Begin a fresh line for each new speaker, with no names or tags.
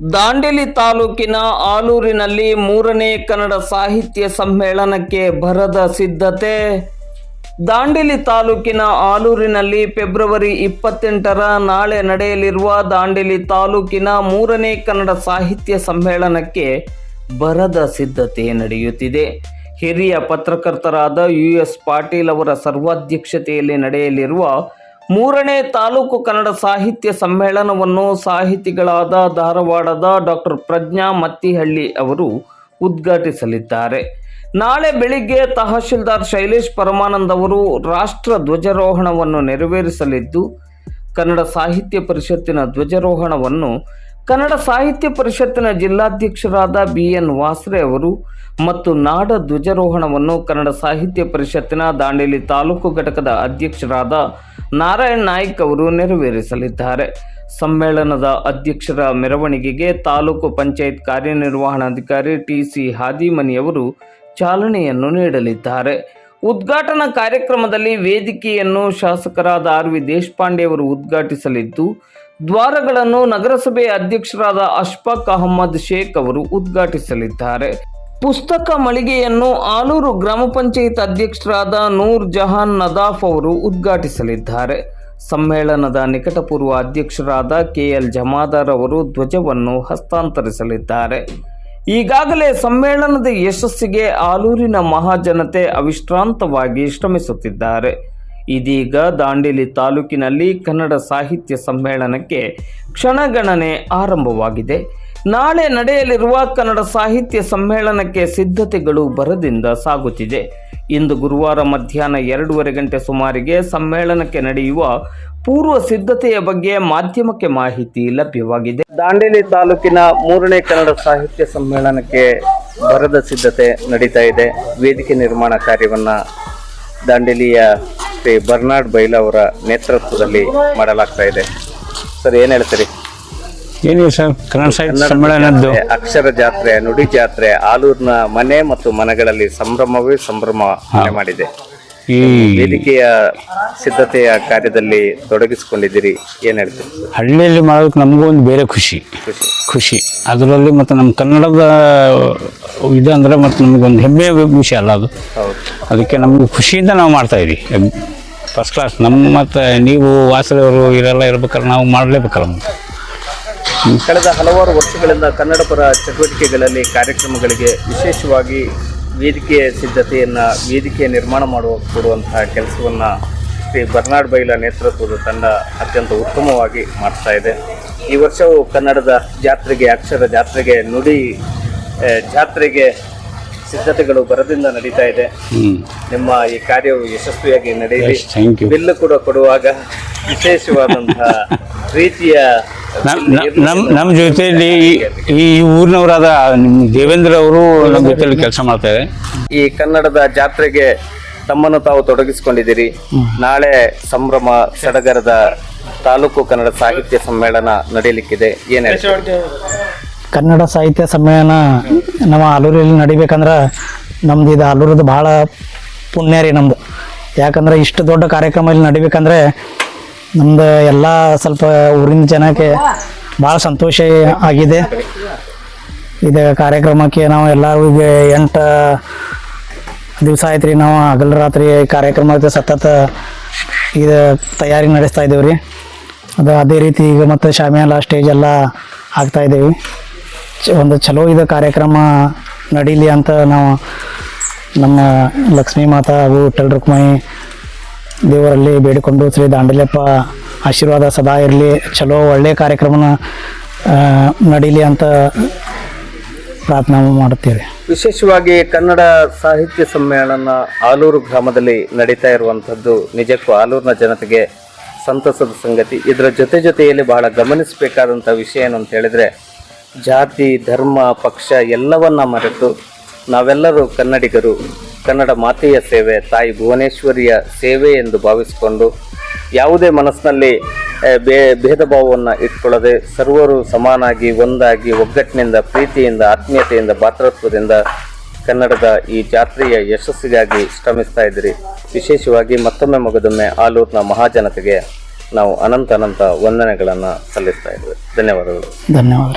ದಾಂಡೇಲಿ ತಾಲೂಕಿನ ಆಲೂರಿನಲ್ಲಿ ಮೂರನೇ ಕನ್ನಡ ಸಾಹಿತ್ಯ ಸಮ್ಮೇಳನಕ್ಕೆ ಭರದ ಸಿದ್ಧತೆ. ದಾಂಡೇಲಿ ತಾಲೂಕಿನ ಆಲೂರಿನಲ್ಲಿ ಫೆಬ್ರವರಿ ಇಪ್ಪತ್ತೆಂಟರ ನಾಳೆ ನಡೆಯಲಿರುವ ದಾಂಡೇಲಿ ತಾಲೂಕಿನ ಮೂರನೇ ಕನ್ನಡ ಸಾಹಿತ್ಯ ಸಮ್ಮೇಳನಕ್ಕೆ ಭರದ ಸಿದ್ಧತೆ ನಡೆಯುತ್ತಿದೆ. ಹಿರಿಯ ಪತ್ರಕರ್ತರಾದ ಯು ಎಸ್ ಪಾಟೀಲ್ ಅವರ ಸರ್ವಾಧ್ಯಕ್ಷತೆಯಲ್ಲಿ ನಡೆಯಲಿರುವ ಮೂರನೇ ತಾಲೂಕು ಕನ್ನಡ ಸಾಹಿತ್ಯ ಸಮ್ಮೇಳನವನ್ನು ಸಾಹಿತಿಗಳಾದ ಧಾರವಾಡದ ಡಾಕ್ಟರ್ ಪ್ರಜ್ಞಾ ಮತ್ತಿಹಳ್ಳಿ ಅವರು ಉದ್ಘಾಟಿಸಲಿದ್ದಾರೆ. ನಾಳೆ ಬೆಳಿಗ್ಗೆ ತಹಶೀಲ್ದಾರ್ ಶೈಲೇಶ್ ಪರಮಾನಂದ್ ಅವರು ರಾಷ್ಟ್ರ ಧ್ವಜಾರೋಹಣವನ್ನು ನೆರವೇರಿಸಲಿದ್ದು, ಕನ್ನಡ ಸಾಹಿತ್ಯ ಪರಿಷತ್ತಿನ ಧ್ವಜಾರೋಹಣವನ್ನು ಕನ್ನಡ ಸಾಹಿತ್ಯ ಪರಿಷತ್ತಿನ ಜಿಲ್ಲಾಧ್ಯಕ್ಷರಾದ ಬಿ ಎನ್ ವಾಸ್ರೆ ಅವರು ಮತ್ತು ನಾಡ ಧ್ವಜಾರೋಹಣವನ್ನು ಕನ್ನಡ ಸಾಹಿತ್ಯ ಪರಿಷತ್ತಿನ ದಾಂಡೇಲಿ ತಾಲೂಕು ಘಟಕದ ಅಧ್ಯಕ್ಷರಾದ ನಾರಾಯಣ್ ನಾಯ್ಕ್ ಅವರು ನೆರವೇರಿಸಲಿದ್ದಾರೆ. ಸಮ್ಮೇಳನದ ಅಧ್ಯಕ್ಷರ ಮೆರವಣಿಗೆಗೆ ತಾಲೂಕು ಪಂಚಾಯತ್ ಕಾರ್ಯನಿರ್ವಹಣಾಧಿಕಾರಿ ಟಿ ಸಿ ಹಾದಿಮನಿಯವರು ಚಾಲನೆಯನ್ನು ನೀಡಲಿದ್ದಾರೆ. ಉದ್ಘಾಟನಾ ಕಾರ್ಯಕ್ರಮದಲ್ಲಿ ವೇದಿಕೆಯನ್ನು ಶಾಸಕರಾದ ಆರ್ ವಿ ದೇಶಪಾಂಡೆ ಅವರು ಉದ್ಘಾಟಿಸಲಿದ್ದು ದ್ವಾರಗಳನ್ನು ನಗರಸಭೆ ಅಧ್ಯಕ್ಷರಾದ ಅಶ್ಫಾಕ್ ಅಹಮ್ಮದ್ ಶೇಖ್ ಅವರು ಉದ್ಘಾಟಿಸಲಿದ್ದಾರೆ. ಪುಸ್ತಕ ಮಳಿಗೆಯನ್ನು ಆಲೂರು ಗ್ರಾಮ ಪಂಚಾಯತ್ ಅಧ್ಯಕ್ಷರಾದ ನೂರ್ ಜಹಾನ್ ನದಾಫ್ ಅವರು ಉದ್ಘಾಟಿಸಲಿದ್ದಾರೆ. ಸಮ್ಮೇಳನದ ನಿಕಟಪೂರ್ವ ಅಧ್ಯಕ್ಷರಾದ ಕೆಎಲ್ ಜಮಾದಾರ್ ಅವರು ಧ್ವಜವನ್ನು ಹಸ್ತಾಂತರಿಸಲಿದ್ದಾರೆ. ಈಗಾಗಲೇ ಸಮ್ಮೇಳನದ ಯಶಸ್ಸಿಗೆ ಆಲೂರಿನ ಮಹಾಜನತೆ ಅವಿಶ್ರಾಂತವಾಗಿ ಶ್ರಮಿಸುತ್ತಿದ್ದಾರೆ. ಇದೀಗ ದಾಂಡೇಲಿ ತಾಲೂಕಿನಲ್ಲಿ ಕನ್ನಡ ಸಾಹಿತ್ಯ ಸಮ್ಮೇಳನಕ್ಕೆ ಕ್ಷಣಗಣನೆ ಆರಂಭವಾಗಿದೆ. ನಾಳೆ ನಡೆಯಲಿರುವ ಕನ್ನಡ ಸಾಹಿತ್ಯ ಸಮ್ಮೇಳನಕ್ಕೆ ಸಿದ್ಧತೆಗಳು ಭರದಿಂದ ಸಾಗುತ್ತಿದೆ. ಇಂದು ಗುರುವಾರ ಮಧ್ಯಾಹ್ನ ಎರಡೂವರೆ ಗಂಟೆ ಸುಮಾರಿಗೆ ಸಮ್ಮೇಳನಕ್ಕೆ ನಡೆಯುವ ಪೂರ್ವ ಸಿದ್ಧತೆಯ ಬಗ್ಗೆ ಮಾಧ್ಯಮಕ್ಕೆ ಮಾಹಿತಿ ಲಭ್ಯವಾಗಿದೆ. ದಾಂಡೇಲಿ ತಾಲೂಕಿನ ಮೂರನೇ ಕನ್ನಡ ಸಾಹಿತ್ಯ ಸಮ್ಮೇಳನಕ್ಕೆ ಬರದ ಸಿದ್ಧತೆ ನಡೀತಾ ಇದೆ. ವೇದಿಕೆ ನಿರ್ಮಾಣ ಕಾರ್ಯವನ್ನು ದಾಂಡೇಲಿಯ ಶ್ರೀ ಬರ್ನಾಡ್ ಬೈಲ್ ಅವರ ನೇತೃತ್ವದಲ್ಲಿ ಮಾಡಲಾಗ್ತಾ ಇದೆ. ಸರ್ ಏನ್ ಹೇಳ್ತೀರಿ?
ಏನಿದೆ ಸರ್ ಕನ್ನಡ ಸಾಹಿತ್ಯ ಸಮ್ಮೇಳನದ್ದು.
ಅಕ್ಷರ ಜಾತ್ರೆ ನುಡಿ ಜಾತ್ರೆ ಆಲೂರಿನ ಮನೆ ಮತ್ತು ಮನೆಗಳಲ್ಲಿ ಸಂಭ್ರಮವೇ ಸಂಭ್ರಮ ಮಾಡಿದೆ.
ಈ
ವೇದಿಕೆಯ ಸಿದ್ಧತೆಯ ಕಾರ್ಯದಲ್ಲಿ ತೊಡಗಿಸಿಕೊಂಡಿದ್ದೀರಿ ಏನ್ ಹೇಳ್ತೀರಿ?
ಹಳ್ಳಿಯಲ್ಲಿ ಮಾಡೋದಕ್ಕೆ ನಮಗೂ ಒಂದು ಬೇರೆ ಖುಷಿ.
ಖುಷಿ.
ಅದರಲ್ಲಿ ಮತ್ತು ನಮ್ಮ ಕನ್ನಡದ ಇದು ಅಂದರೆ ಮತ್ತು ನಮಗೊಂದು ಹೆಮ್ಮೆಯ ವಿಷಯ ಅಲ್ಲ ಅದು. ಅದಕ್ಕೆ ನಮ್ಗೆ ಖುಷಿಯಿಂದ ನಾವು ಮಾಡ್ತಾ ಇದೀವಿ. ಫಸ್ಟ್ ಕ್ಲಾಸ್ ನಮ್ಮ ಮತ್ತು ನೀವು ವಾಸದವರು ಇವರೆಲ್ಲ ಇರ್ಬೇಕಾದ್ರೆ ನಾವು ಮಾಡಲೇಬೇಕಲ್ಲ ಮತ್ತೆ.
ಕಳೆದ ಹಲವಾರು ವರ್ಷಗಳಿಂದ ಕನ್ನಡ ಪರ ಚಟುವಟಿಕೆಗಳಲ್ಲಿ ಕಾರ್ಯಕ್ರಮಗಳಿಗೆ ವಿಶೇಷವಾಗಿ ವೇದಿಕೆಯ ಸಿದ್ಧತೆಯನ್ನು ವೇದಿಕೆ ನಿರ್ಮಾಣ ಮಾಡುವ ಕೊಡುವಂತಹ ಕೆಲಸವನ್ನು ಶ್ರೀ ಬರ್ನಾಡ್ ಬೈಲ ನೇತೃತ್ವದ ತಂಡ ಅತ್ಯಂತ ಉತ್ತಮವಾಗಿ ಮಾಡ್ತಾ ಇದೆ. ಈ ವರ್ಷವೂ ಕನ್ನಡದ ಜಾತ್ರೆಗೆ ಅಕ್ಷರ ಜಾತ್ರೆಗೆ ನುಡಿ ಜಾತ್ರೆಗೆ ಸಿದ್ಧತೆಗಳು ಬರದಿಂದ ನಡೀತಾ ಇದೆ. ನಿಮ್ಮ ಈ ಕಾರ್ಯವು ಯಶಸ್ವಿಯಾಗಿ ನಡೆಯಲಿ. ಬಿಲ್ಲು ಕೂಡ ಕೊಡುವಾಗ ವಿಶೇಷವಾದಂತಹ ಪ್ರೀತಿಯ
ನಮ್ ನಮ್- ನಮ್ ನಮ್ಮ ಜೊತೆಯಲ್ಲಿ ಈ- ಈ ಊರಿನವರಾದ ನಿಮ್ಮ ದೇವೇಂದ್ರ ಅವರು ನಮ್ಮ ಜೊತೆಯಲ್ಲಿ ಕೆಲಸ ಮಾಡ್ತಾರೆ
ಈ ಕನ್ನಡದ ಜಾತ್ರೆಗೆ ತಮ್ಮನ್ನು ತಾವು ತೊಡಗಿಸಿಕೊಂಡಿದ್ದೀರಿ. ನಾಳೆ ಸಂಭ್ರಮ ಸಡಗರದ ತಾಲೂಕು ಕನ್ನಡ ಸಾಹಿತ್ಯ ಸಮ್ಮೇಳನ ನಡೆಯಲಿಕ್ಕಿದೆ. ಏನೇ
ಕನ್ನಡ ಸಾಹಿತ್ಯ ಸಮ್ಮೇಳನ ನಮ್ಮ ಆಲೂರಲ್ಲಿ ನಡಿಬೇಕಂದ್ರೆ ನಮ್ದು ಇದು ಆಲೂರದ್ದು ಭಾಳ ಪುಣ್ಯ ರೀ ನಮ್ದು. ಯಾಕಂದ್ರೆ ಇಷ್ಟು ದೊಡ್ಡ ಕಾರ್ಯಕ್ರಮ ಇಲ್ಲಿ ನಡಿಬೇಕಂದ್ರೆ ನಮ್ದು ಎಲ್ಲ ಸ್ವಲ್ಪ ಊರಿನ ಜನಕ್ಕೆ ಭಾಳ ಸಂತೋಷ ಆಗಿದೆ. ಇದು ಕಾರ್ಯಕ್ರಮಕ್ಕೆ ನಾವು ಎಲ್ಲರೂ ಈಗ ಎಂಟು ದಿವಸ ಆಯ್ತು ರೀ ನಾವು ಹಗಲು ರಾತ್ರಿ ಕಾರ್ಯಕ್ರಮದ ಸತತ ಇದು ತಯಾರಿ ನಡೆಸ್ತಾ ಇದ್ದೇವೆ ರೀ ಅದು ಅದೇ ರೀತಿ ಈಗ ಮತ್ತು ಶಾಮಿಯಾಲ ಸ್ಟೇಜ್ ಎಲ್ಲ ಹಾಕ್ತಾ ಇದ್ದೀವಿ. ಒಂದು ಚಲೋ ಇದು ಕಾರ್ಯಕ್ರಮ ನಡೀಲಿ ಅಂತ ನಾವು ನಮ್ಮ ಲಕ್ಷ್ಮೀ ಮಾತಾ ಹಾಗೂ ಟಲ್ ರುಕ್ಮಯಿ ದೇವರಲ್ಲಿ ಬೇಡಿಕೊಂಡು ಶ್ರೀ ದಾಂಡಲೆಪ್ಪ ಆಶೀರ್ವಾದ ಸದಾ ಇರಲಿ. ಚಲೋ ಒಳ್ಳೆಯ ಕಾರ್ಯಕ್ರಮನ ನಡೀಲಿ ಅಂತ ಪ್ರಾರ್ಥನೆ ಮಾಡುತ್ತೇವೆ.
ವಿಶೇಷವಾಗಿ ಕನ್ನಡ ಸಾಹಿತ್ಯ ಸಮ್ಮೇಳನ ಆಲೂರು ಗ್ರಾಮದಲ್ಲಿ ನಡೀತಾ ಇರುವಂಥದ್ದು ನಿಜಕ್ಕೂ ಆಲೂರಿನ ಜನತೆಗೆ ಸಂತಸದ ಸಂಗತಿ. ಇದರ ಜೊತೆ ಜೊತೆಯಲ್ಲಿ ಬಹಳ ಗಮನಿಸಬೇಕಾದಂಥ ವಿಷಯ ಏನು ಅಂತ ಹೇಳಿದ್ರೆ, ಜಾತಿ, ಧರ್ಮ, ಪಕ್ಷ ಎಲ್ಲವನ್ನ ಮರೆತು ನಾವೆಲ್ಲರೂ ಕನ್ನಡಿಗರು ಕನ್ನಡ ಮಾತೆಯ ಸೇವೆ, ತಾಯಿ ಭುವನೇಶ್ವರಿಯ ಸೇವೆ ಎಂದು ಭಾವಿಸಿಕೊಂಡು ಯಾವುದೇ ಮನಸ್ಸಿನಲ್ಲಿ ಬೇ ಭೇದ ಭಾವವನ್ನು ಇಟ್ಕೊಳ್ಳದೆ ಸರ್ವರು ಸಮಾನಾಗಿ, ಒಂದಾಗಿ, ಒಗ್ಗಟ್ಟಿನಿಂದ, ಪ್ರೀತಿಯಿಂದ, ಆತ್ಮೀಯತೆಯಿಂದ, ಭಾತೃತ್ವದಿಂದ ಕನ್ನಡದ ಈ ಜಾತ್ರೆಯ ಯಶಸ್ಸಿಗಾಗಿ ಶ್ರಮಿಸ್ತಾ ಇದ್ದೀರಿ. ವಿಶೇಷವಾಗಿ ಮತ್ತೊಮ್ಮೆ ಮಗದೊಮ್ಮೆ ಆಲೂರಿನ ಮಹಾಜನತೆಗೆ ನಾವು ಅನಂತ ಅನಂತ ವಂದನೆಗಳನ್ನು ಸಲ್ಲಿಸ್ತಾ ಇದ್ದೇವೆ. ಧನ್ಯವಾದಗಳು.
ಧನ್ಯವಾದ